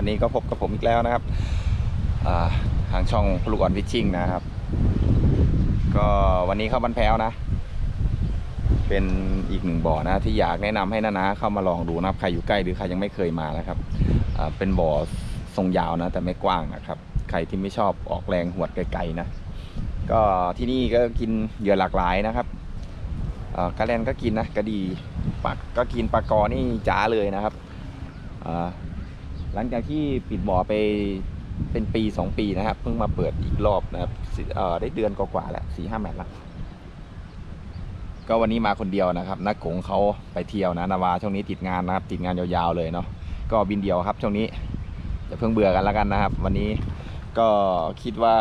ันนี้ก็พบกับผมอีกแล้วนะครับทางช่องลูกอ่อนฟิชชิ่งนะครับ ก็วันนี้เข้าบันแพ้วนะ เป็นอีกหนึ่งบ่อนะที่อยากแนะนำให้นานาเข้ามาลองดูนะครับ ใครอยู่ใกล้หรือใครยังไม่เคยมานะครับเป็นบ่อทรงยาวนะ แต่ไม่กว้างนะครับ ใครที่ไม่ชอบออกแรงหวดไกลๆนะ ก็ที่นี่ก็กินเหยื่อหลากหลายนะครับกระแลนก็กินนะกระดีปักก็กินปลากอนี่จ๋าเลยนะครับอ่า หลังจากที่ปิดบ่อไปเป็นปีสองปีนะครับ เพิ่งมาเปิดอีกรอบนะครับเอ่อได้เดือนกว่าๆแล้วสี่ห้าแมตช์ละก็วันนี้มาคนเดียวนะครับนักกงเขาไปเที่ยวนะนาวาช่วงนี้ติดงานนะครับ ติดงานยาวๆเลยเนาะก็บินเดียวครับ ช่วงนี้อย่าเพิ่งเบื่อกันแล้วกันนะครับ วันนี้ก็คิดว่า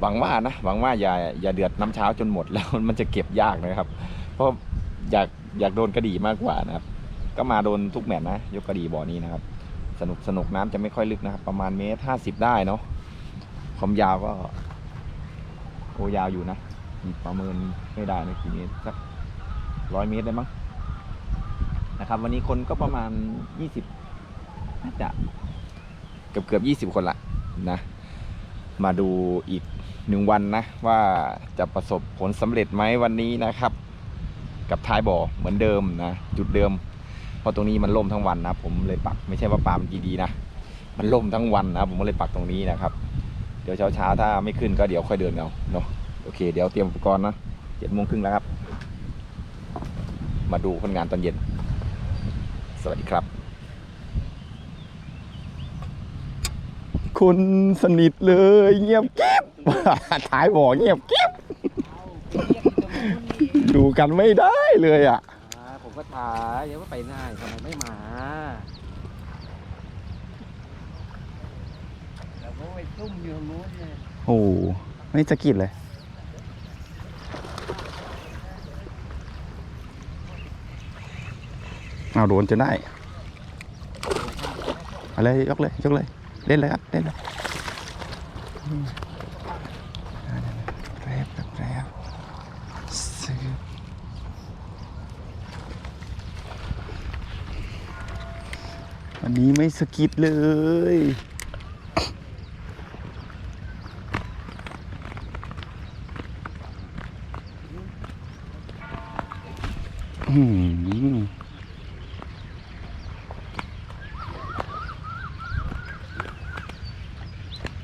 หวังว่านะหวังว่าอย่าอย่าเดือดน้ำเช้าจนหมดแล้วมันจะเก็บยากนะครับ เพราะอยากอยากโดนกระดีมากกว่านะครับ ก็มาโดนทุกแมตช์นะ ยกกระดีบ่อนี้นะครับ สนุกสนุกน้ำจะไม่ค่อยลึกนะครับ ประมาณเมตรห้าสิบได้เนาะความยาวก็ โอ้ยาวอยู่นะประเมินไม่ได้นะกี่เมตรสักร้อยเมตรได้มั้งนะครับ วันนี้คนก็ประมาณยี่สิบน่าจะเกือบเกือบยี่สิบคนละนะ มาดูอีกหนึ่งวันนะ ว่าจะประสบผลสำเร็จไหมวันนี้นะครับ กับท้ายบ่อเหมือนเดิมนะ จุดเดิม เพราะตรงนี้มันล่มทั้งวันนะผมเลยปักไม่ใช่ว่าปลามันดีๆนะมันล่มทั้งวันนะผมก็เลยปักตรงนี้นะครับ เดี๋ยวเช้าๆถ้าไม่ขึ้นก็เดี๋ยวค่อยเดินเอาเนาะโอเค เดี๋ยวเตรียมอุปกรณ์นะเจ็ดโมงครึ่งแล้วครับ มาดูผลงานตอนเย็น สวัสดีครับคนสนิทเลยเงียบกิ๊บท้ายบ่อเงียบกิ๊บดูกันไม่ได้เลยอะอ่าผม ก็ถ่ายยังว่าไปไหนทำไมไม่มาแล้วก็ไปซุ่มอยู่ตรงนู้นเนี่ยโอ้โหไม่สะกิดเลย เอาโดนจะได้เอาเลยยกเลยยกเลย เล่นเลยครับ เล่นเลยอืมแรบแบบแรบซื้อันนี้ไม่สะกิดเลย อืม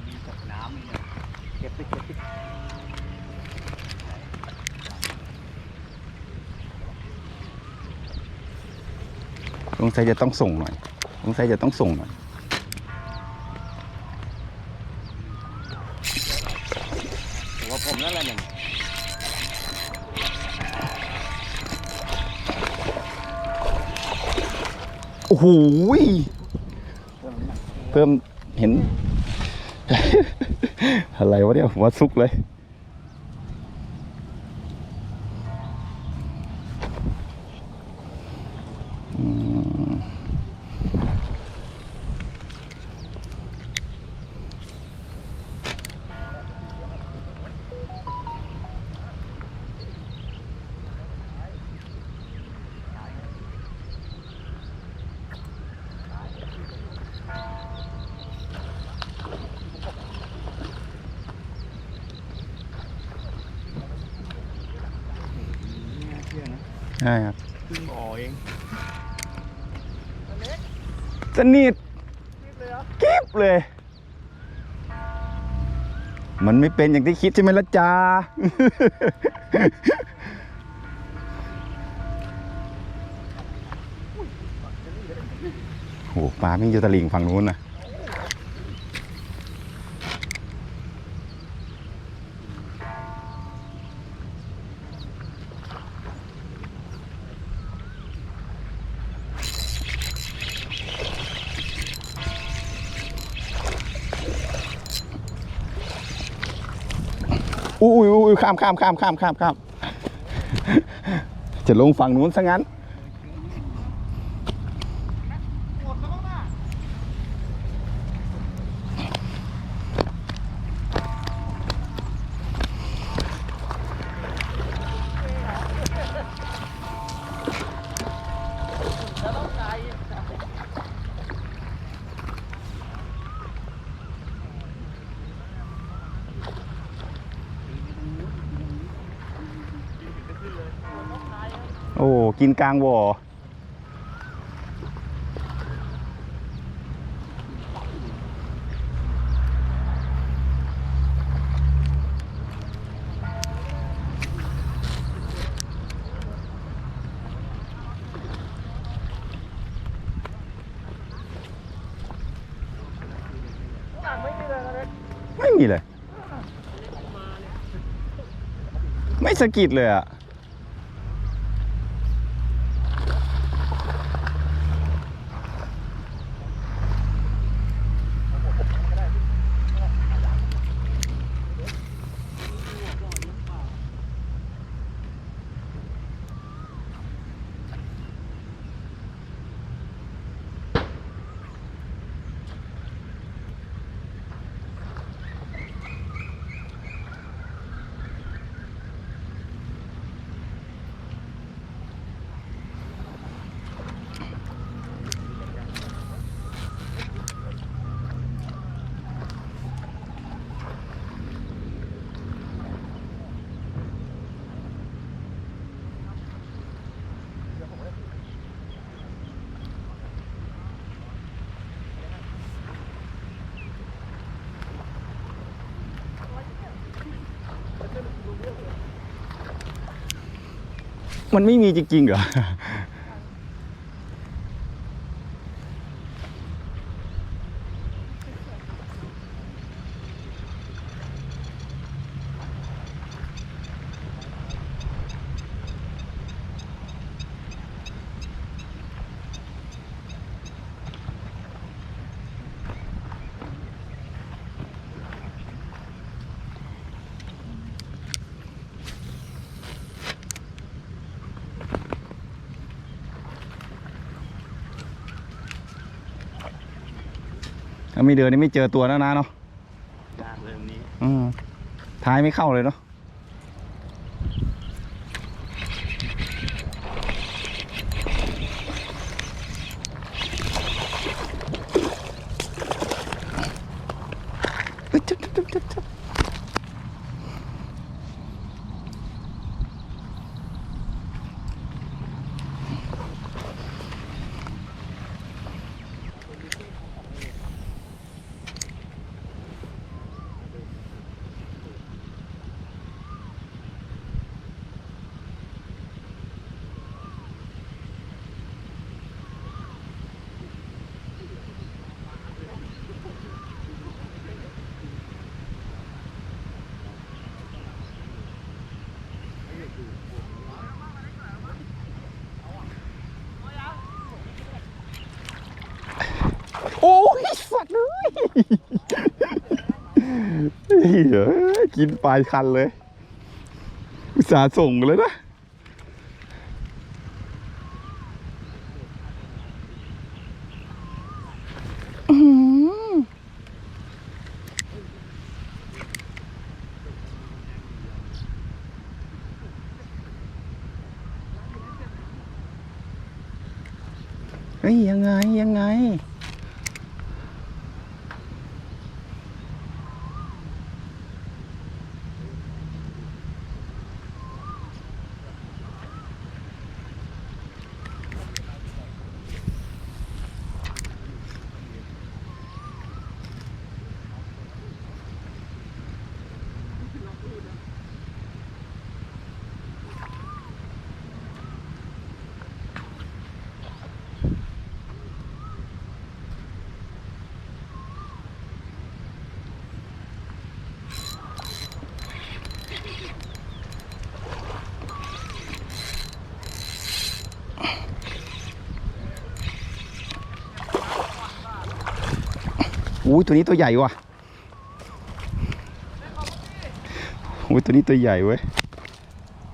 มีตกน้ำเก็บเก็บไปสงสัยจะต้องส่งหน่อย สงสัยจะต้องส่งหน่อยผมว่าผมนั่นแหละเนี่ยโอ้โหยเพิ่มเห็น อะไรวะเนี่ยผมว่าซุกเลย อืม ใช่ครับขึ้นบ่อเองสนิทกิ๊บเลย มันไม่เป็นอย่างที่คิดใช่ไหมล่ะจ๊ะโอ้โหปลาไม่อยู่ตะลิงฝั่งนู้นนะ ข้ามข้ามข้ามข้ามข้ามข้ามจะลงฝั่งนู้นซะงั้น โอ้ กินกลางบ่อไม่มีเลย ไม่สะกิดเลยอะ มันไม่มีจริงๆเหรอ ถ้า ไม่เดินนี่ไม่เจอตัวแล้วนะเนาะยากเลยตรงนี้อืมท้ายไม่เข้าเลยเนาะ อึ๊ดจึ๊บจึ๊บจึ๊บจึ๊บจึ๊บโอ้ยสัตว์เลยเฮ้ย กินปลายคันเลย อุตส่าห์ส่งเลยนะ เฮ้ย ยังไง ยังไง อุ้ยตัวนี้ตัวใหญ่ว่ะอุ้ยตัวนี้ตัวใหญ่เว้ย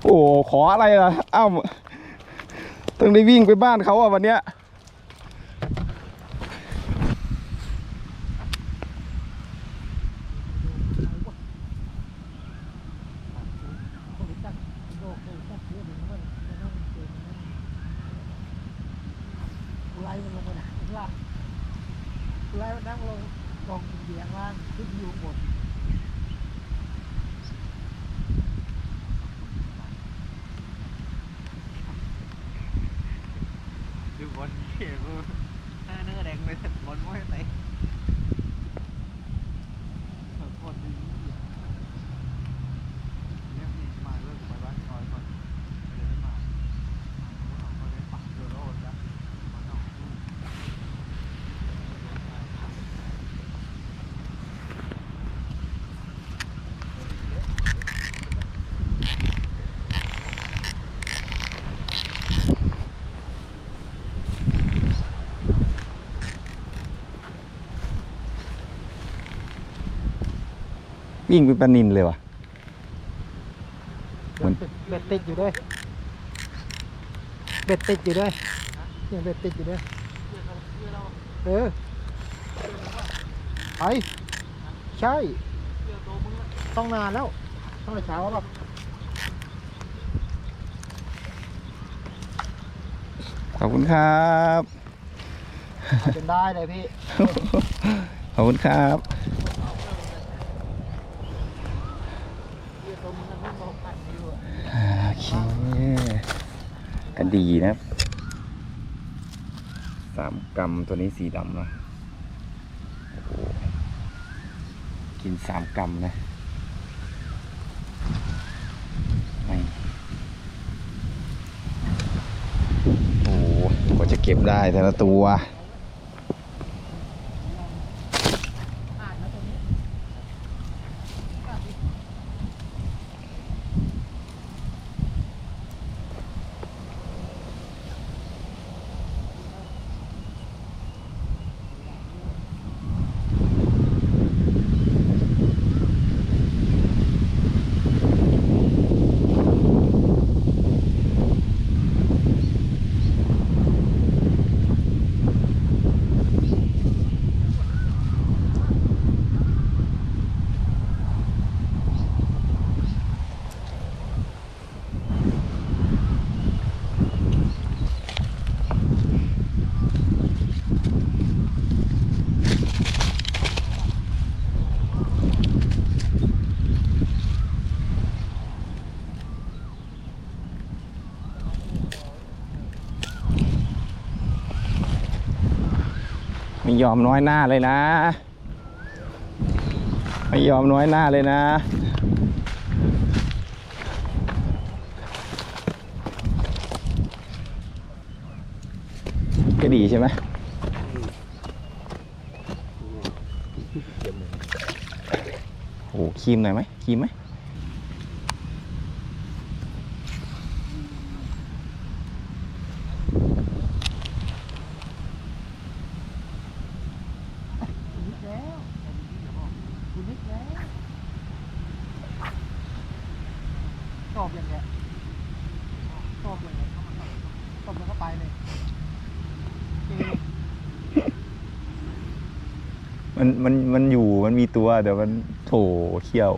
โอ้ขออะไรล่ะ อ้าว ต้องได้วิ่งไปบ้านเขาอะวันเนี้ย ไล่มันลงไปไหนล่ะไล่มันนั่งลงกองเบียงล่างขึ้นอยู่บน เห็นกูหน้าเนื้อแดงไปบอลไม่ไหน โคตรดีเนี่ยมีมาเริ่มไปบ้านคอยก่อนเดี๋ยวมาเอาไปปักเดือดร้อนแล้วมาเอา วิ่งเป็นปลานินเลยว่ะเหมือนเบ็ดติดอยู่ด้วย เบ็ดติดอยู่ด้วยเนี่ยเบ็ดติดอยู่ด้วย เออ ไป ใช่ ต้องนานแล้ว ต้องแต่เช้าหรอกขอบคุณครับเอาจนได้เลยพี่ ขอบคุณครับ โอเค กระดีนะสามกรัมตัวนี้สีดำนะโอ้โหกินสามกรัมนะไม่โอ้โหกว่าจะเก็บได้แต่ละตัว ไม่ ยอมน้อยหน้าเลยนะ ไม่ยอมน้อยหน้าเลยนะก็ดีใช่ไหมโอ้ครีมหน่อยไหมครีมไหม คุณนิดแล้วคุณนิดแล้วชอบอย่างเงี้ยชอบอย่างเงี้ยชอบแล้วก็ไปเลยเก มันมันมันอยู่มันมีตัวเดี๋ยวมันโถเขี้ยว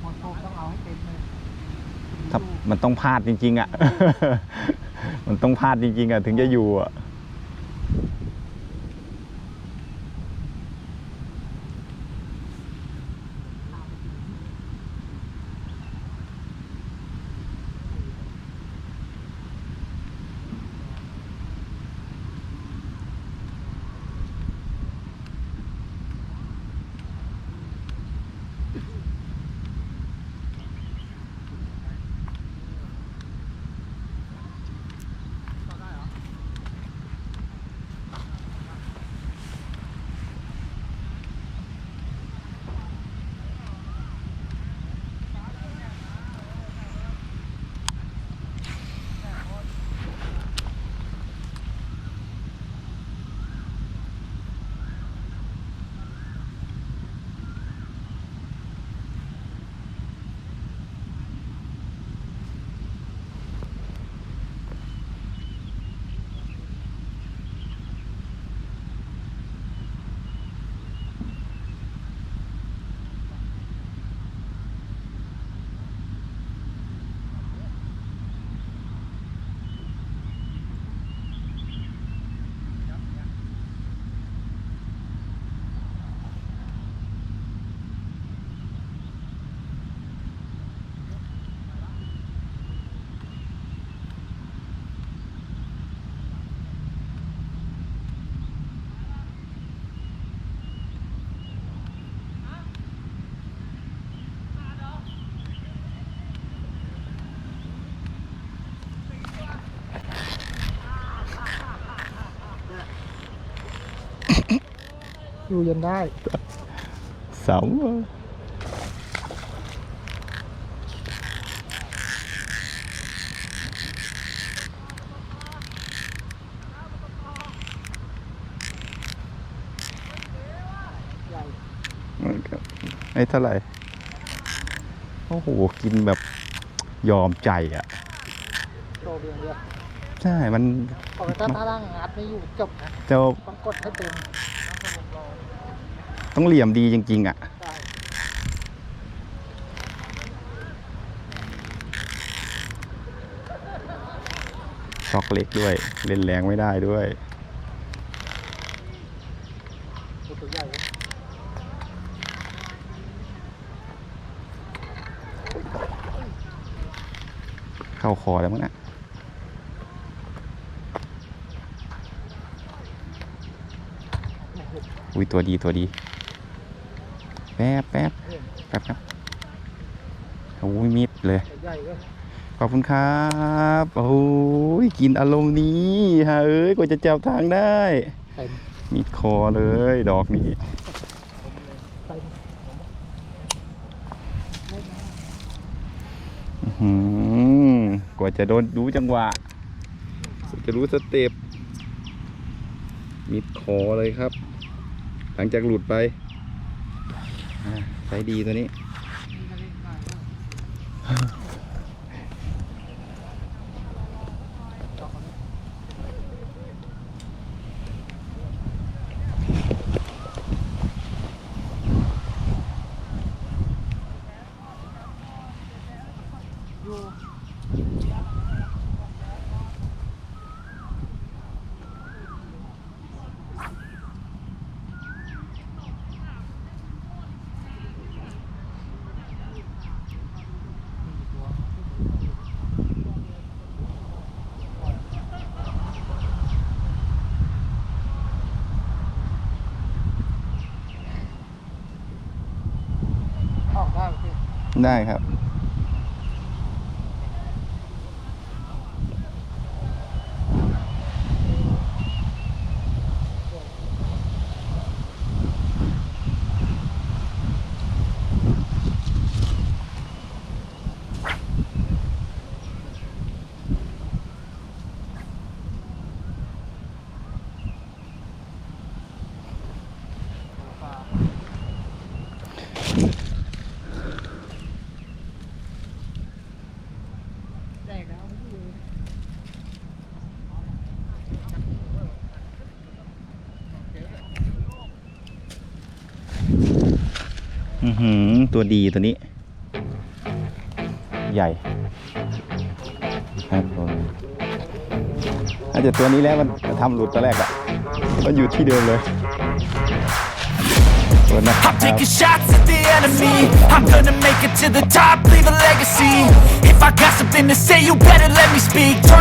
หมดโชคต้องเอาให้เต็มเลยถ้ามันต้องพลาดจริง ๆ อะ มันต้องพลาดจริง ๆ อะ ถึงจะอยู่อะ อยู่ยันได้ เสาใหญ่ไอ้เท่าไหร่ โอ้โห กินแบบยอมใจอะโชว์เพียงเดียวใช่ มัน ปกติถ้าร่างงัดไม่อยู่จบนะจะต้องกดให้เต็ม ต้องเหลี่ยมดีจริง ๆ อะช็อกเล็กด้วย เล่นแรงไม่ได้ด้วยเลยเข้าคอแล้วมั้งนะอุ้ยตัวดีตัวดี แป๊บแป๊บแป๊บครับโอ้ยมิดเลยตัวใหญ่เลย ขอบคุณครับ โอ้ยกินอารมณ์นี้ฮะเอ้ยกว่าจะจับทางได้เต็มมิดคอเลยดอกนี้เต็มอื้อหือกว่าจะโดนดูจังหวะกว่าจะรู้สเต็ปมิดคอเลยครับ หลังจากหลุดไปอ่า ใช้ดีตัวนี้ ออกได้โอเค ได้ครับแดกแล้วไม่อยู่ อือหือ ตัวดีตัวนี้ ใหญ่ครับผมอาจจะตัวนี้แล้วมันทำหลุดตอนแรกอะมันอยู่ที่เดิมเลยตัวนะครับ I'm taking shots at the enemy I'm gonna make it to the top, leave a legacy If I got something to say, you better let me speak Turn